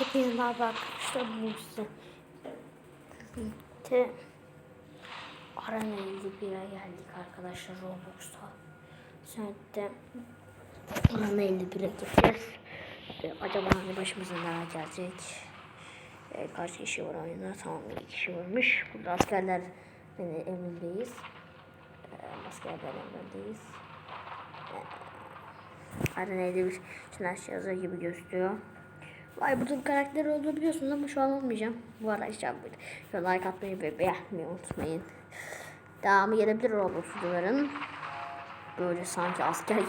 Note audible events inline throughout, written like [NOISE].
Hepinize merhaba arkadaşlar. Bu size birlikte Arena 51'e geldik arkadaşlar Roblox'ta. Şimdi Arena 51'e gideceğiz. Ee, acaba hani başımıza neler gelecek? Ee, kaç kişi var oyunda? Tamam bir kişi varmış. Burada askerler yani evindeyiz. Ee, askerler evindeyiz. Arena 51 için her şey gibi gösteriyor. Vay burada bir karakter olduğunu biliyorsunuz ama şu an olmayacağım. Bu arada işte böyle like atmayı ve beğenmeyi unutmayın. Devamı gelebilir Roblox videoların. Böyle sanki asker gibi.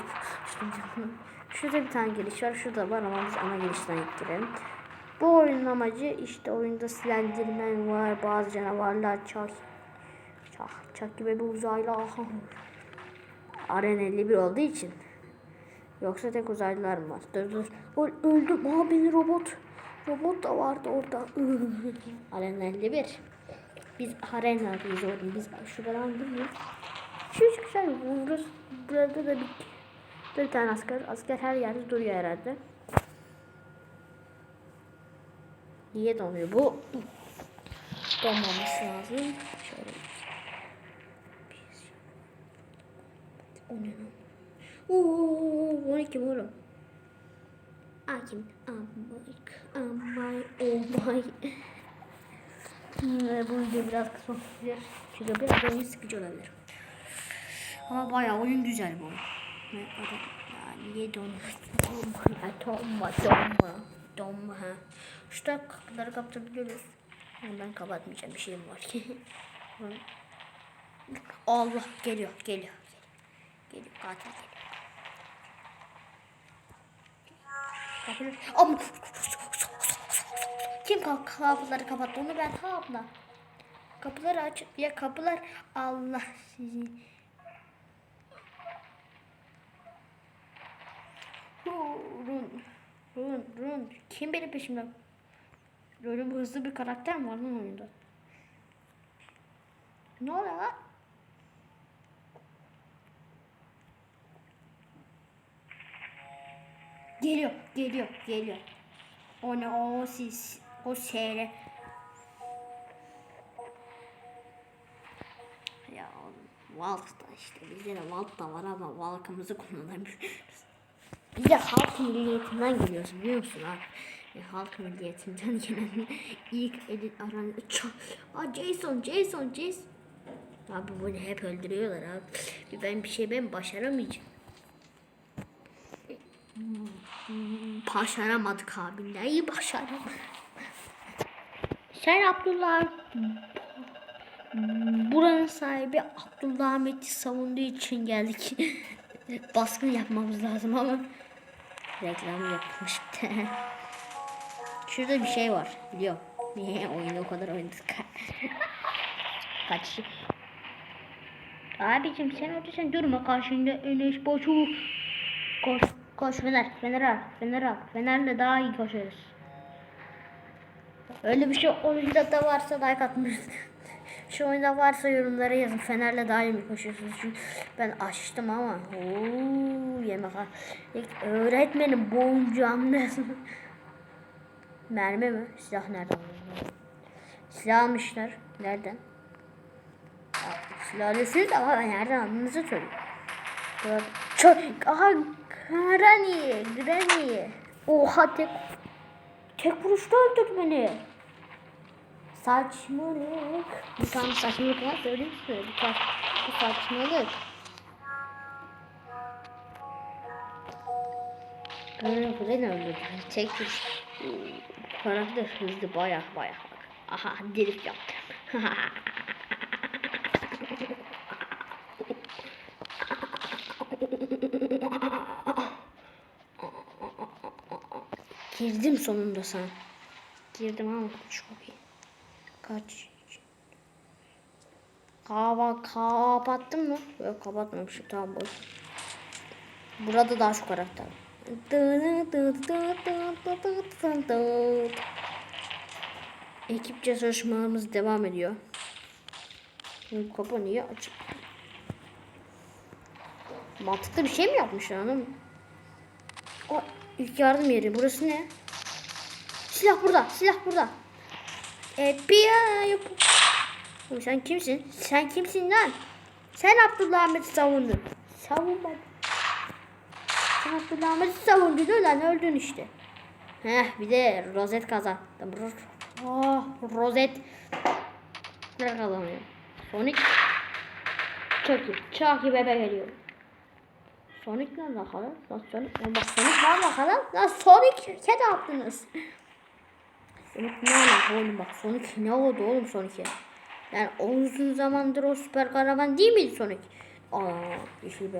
Şurada bir tane giriş var. Şurada var ama biz ana girişten girelim. Bu oyunun amacı işte oyunda silendirmen var. Bazı canavarlar çak. Çak, çak gibi bir uzaylı. Arena 51 olduğu için. Yoksa tek uzaylılar mı var? Dur dur. Ö- öldüm. Aa beni robot. Robot da vardı orada. Arena 51. Biz arenadayız orada. Biz şuradan girmiyoruz. Şu güzel. Burası, burada da bir, bir tane asker. Asker her yerde duruyor herhalde. Niye donuyor bu? Donmaması lazım. Şöyle. O? Oo, bu ne kim oğlum? Akim, amay, amay, oh my. Hmm, bu video biraz kısa olabilir. Çünkü biraz oyun sıkıcı olabilir. Ama bayağı oyun güzel bu. Ne adı? Ya niye donmuş? Donma, donma, donma, donma. ha. Şurada kapıları kapatabiliyoruz. Ama ben kapatmayacağım bir şeyim var [LAUGHS] ki. Allah geliyor, geliyor. Geliyor, katil Kapıları... Ama... Kim kap- kapıları kapattı onu ben abla. Kapıları aç ya kapılar Allah sizi. Run, run, run. Kim benim peşimden? Böyle bir hızlı bir karakter mi var lan oyunda? Ne oluyor lan? Geliyor, geliyor, geliyor. O ne o siz, o seyre. Ya Valk'ta işte bizde de Valk da var ama Valk'ımızı kullanamıyoruz. Biz de halk milliyetinden geliyoruz biliyor musun abi? Ya, halk milliyetinden gelen ilk edit aran çok... Aa Jason, Jason, Jason. Abi bunu hep öldürüyorlar abi. Ben bir şey ben başaramayacağım. Başaramadık abi. Neyi başaramadık? Sen Abdullah buranın sahibi Abdülhamit'i savunduğu için geldik. [LAUGHS] Baskın yapmamız lazım ama reklam yapmıştı. Şurada bir şey var. Biliyorum. Niye oyunu o kadar oynadık? [LAUGHS] Kaç Abicim sen otursan durma karşında Enes Batur. Koş, koş Fener, Fener al, Fener al. Fenerle daha iyi koşarız. Öyle bir şey oyunda da varsa like atmış. [LAUGHS] Şu oyunda varsa yorumlara yazın. Fener'le daha iyi mi koşuyorsunuz? Çünkü ben açtım ama. Oo, yemek. İlk öğretmenim boğulacağım [LAUGHS] lazım. Mermi mi? Silah nereden? Silah almışlar. Nereden? Silah alıyorsunuz ama ben nereden aldığınızı söyleyeyim. Çok, aha Granny, Granny. Oha tek, tek vuruşta öldürdü beni. Saçmalık. Bir tane saçmalık var söyleyeyim size. Bu, sa bu saçmalık. Granny Granny öldürdü. Tek vuruş. Bu karakter hızlı baya baya. Aha drift yaptı. [LAUGHS] Girdim sonunda sen. Girdim ama çok iyi. Kaç. Kaba kapattın mı? Yok kapatmamışım tamam boş. Burada daha çok karakter. Ekipçe çalışmalarımız devam ediyor. Bu kapı niye açık? Mantıklı bir şey mi yapmışlar hanım? O ilk yardım yeri. Burası ne? silah burada. Silah burada. E, bir yap. Sen kimsin? Sen kimsin lan? Sen Abdülhamid'i savundun. Savunmadın. Sen Abdülhamid'i savundun ulan öldün işte. Heh bir de rozet kazandım. Oh rozet. Ne kazanıyor? Sonic. Çok iyi. Çok iyi bebe geliyor. Sonic'le bakalım. Lan Sonic'le bak Sonic'le bakalım. Lan Sonic ke de yaptınız. Sonic ne alaka oğlum bak Sonic ne oldu oğlum Sonic'e? Yani o uzun zamandır o süper kahraman değil miydi Sonic? Aa bir şey be.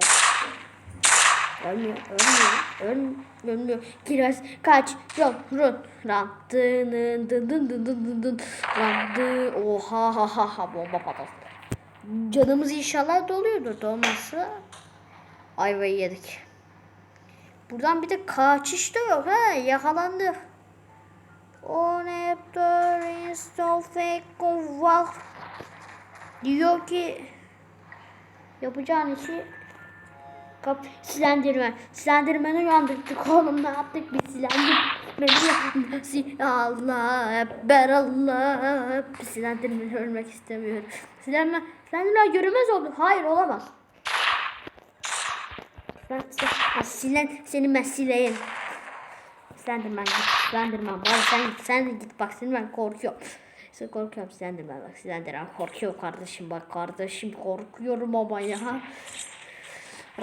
Ölmüyor, ölmüyor, ölmüyor, ölmüyor. Kiraz kaç, run, run, ram, dın, dın, dın, dın, dın, dın, dın, ram, dın, oha, ha, ha, ha, bomba patlattı. Canımız inşallah doluyordur, dolması ayvayı yedik. Buradan bir de kaçış da yok ha, yakalandı. On the so fake of Diyor ki yapacağın işi Kap silendirmen. Silendirmeni uyandırdık oğlum ne yaptık biz silendirmeni si Allah Ekber Allah silendirmeni ölmek istemiyorum. Silenme, silendirmen görünmez oldu. Hayır olamaz. Ben, sen, ha, silen, seni ben sileyim. Silendirmen git. Silendirmen bari sen git. Sen de git bak seni ben korkuyorum. Sen korkuyorum silendirmen bak silendirmen korkuyor kardeşim bak kardeşim korkuyorum ama ya.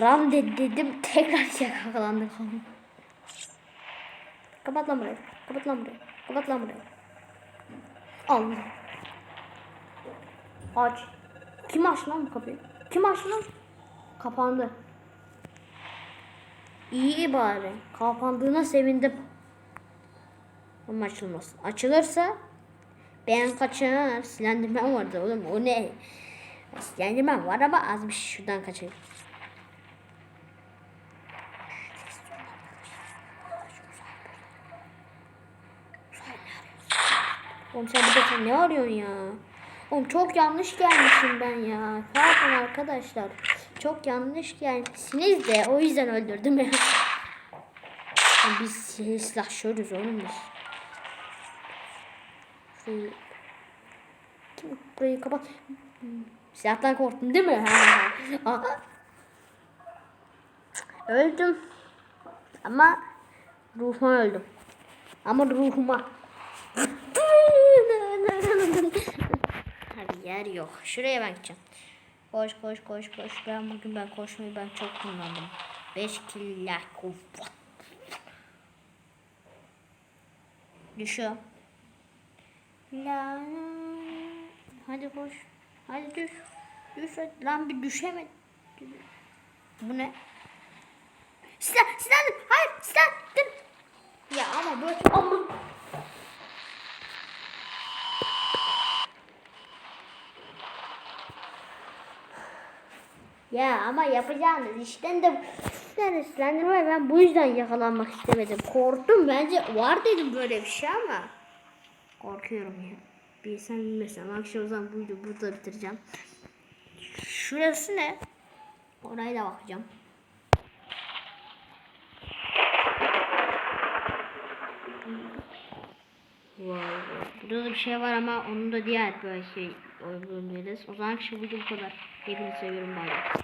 Ram de dedim tekrar yakalandık. Kapat lan burayı. Kapat lan burayı. Kapat lan burayı. Allah. Aç. Kim açtı lan bu kapıyı? Kim açtı lan? Kapandı. İyi bari. Kapandığına sevindim. Ama açılmasın. Açılırsa ben kaçar. Silendirmem vardı oğlum. O ne? Silendirmem var ama az bir şey. Şuradan kaçayım. Oğlum sen burada sen ne arıyorsun ya? Oğlum çok yanlış gelmişim ben ya. Pardon arkadaşlar. Çok yanlış gelmişsiniz de o yüzden öldürdüm ya. Biz silahşörüz oğlum biz. Şurayı... Kim burayı kapat. Silahtan korktun değil mi? Öldüm. Ama ruhuma öldüm. Ama ruhuma. [LAUGHS] Hadi yer yok. Şuraya ben gideceğim. Koş koş koş koş. Ben bugün ben koşmayı ben çok kullandım. 5 killer kuvvet. Düşüyor. La. Hadi koş. Hadi düş. Düş. Lan bir düşemedim. Bu ne? Silah, silah, hayır, silah. Ya ama böyle, ama Ya ama yapacağınız işten de yani silendirme ben bu yüzden yakalanmak istemedim. Korktum bence var dedim böyle bir şey ama korkuyorum ya. Bir sen bilmesem akşam o zaman bu videoyu burada bitireceğim. Şurası ne? Oraya da bakacağım. Vay. Burada da bir şey var ama onun da diğer böyle şey uygulayabiliriz. O zaman video bu kadar. Hepinizi seviyorum. Bay.